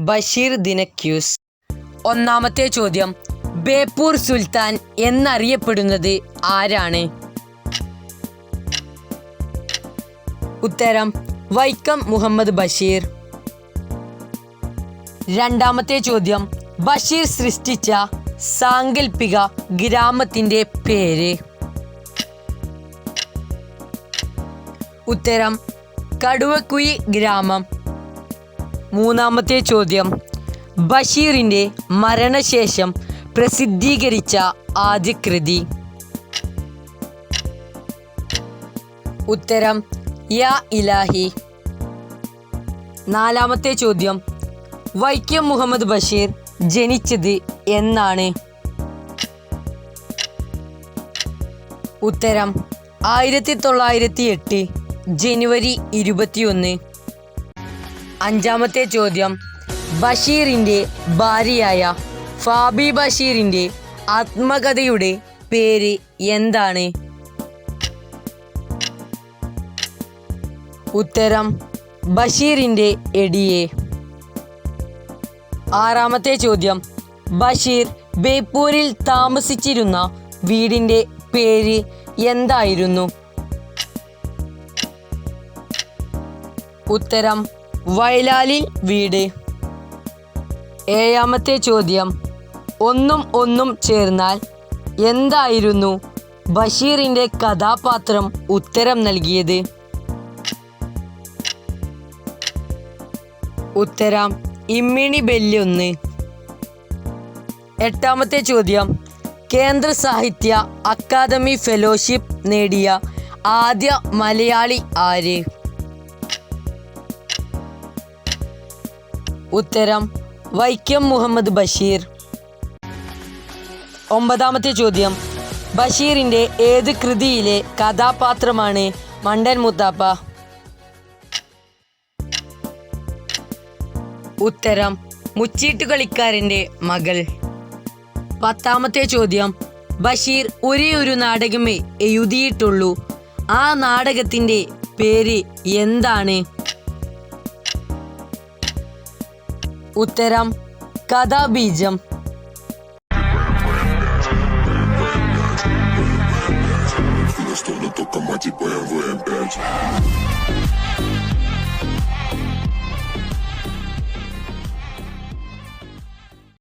ബഷീർ ദിനക്യൂസ്. ഒന്നാമത്തെ ചോദ്യം ബേപ്പൂർ സുൽത്താൻ എന്നറിയപ്പെടുന്നത് ആരാണ്? ഉത്തരം വൈക്കം മുഹമ്മദ് ബഷീർ. രണ്ടാമത്തെ ചോദ്യം ബഷീർ സൃഷ്ടിച്ച സാങ്കൽപ്പിക ഗ്രാമത്തിന്റെ പേര്. ഉത്തരം കടുവക്കുയി ഗ്രാമം. മൂന്നാമത്തെ ചോദ്യം. ബഷീറിന്റെ മരണശേഷം പ്രസിദ്ധീകരിച്ച ആദ്യ കൃതി. ഉത്തരം യാ ഇലാഹി. നാലാമത്തെ ചോദ്യം വൈക്കം മുഹമ്മദ് ബഷീർ ജനിച്ചത് എന്നാണ്. ഉത്തരം ആയിരത്തി തൊള്ളായിരത്തി എട്ട് ജനുവരി ഇരുപത്തിയൊന്ന്. അഞ്ചാമത്തെ ചോദ്യം. ബഷീറിന്റെ ഭാര്യയായ ഫാബി ബഷീറിന്റെ ആത്മകഥയുടെ പേര് എന്താണ്? ഉത്തരം ബഷീറിന്റെ എടിയെ. ആറാമത്തെ ചോദ്യം. ബഷീർ ബേപ്പൂരിൽ താമസിച്ചിരുന്ന വീടിന്റെ പേര് എന്തായിരുന്നു? ഉത്തരം വയലാലിൽ വീട്. ഏഴാമത്തെ ചോദ്യം. ഒന്നും ഒന്നും ചേർന്നാൽ എന്തായിരുന്നു ബഷീറിന്റെ കഥാപാത്രം ഉത്തരം നൽകിയത്? ഉത്തരം ഇമ്മിണി ബെല്ലൊന്ന് എട്ടാമത്തെ ചോദ്യം. കേന്ദ്ര സാഹിത്യ അക്കാദമി ഫെലോഷിപ്പ് നേടിയ ആദ്യ മലയാളി ആര്? ഉത്തരം വൈക്കം മുഹമ്മദ് ബഷീർ. ഒമ്പതാമത്തെ ചോദ്യം ബഷീറിന്റെ ഏത് കൃതിയിലെ കഥാപാത്രമാണ് മണ്ടൻ മുത്താപ്പ? ഉത്തരം മുച്ചീട്ട് കളിക്കാരന്റെ മകൾ. പത്താമത്തെ ചോദ്യം ബഷീർ ഒരേ ഒരു നാടകമേ എഴുതിയിട്ടുള്ളൂ. ആ നാടകത്തിന്റെ പേര് എന്താണ്? ഉത്തരം കഥാബീജം. Что на токомате BMW M5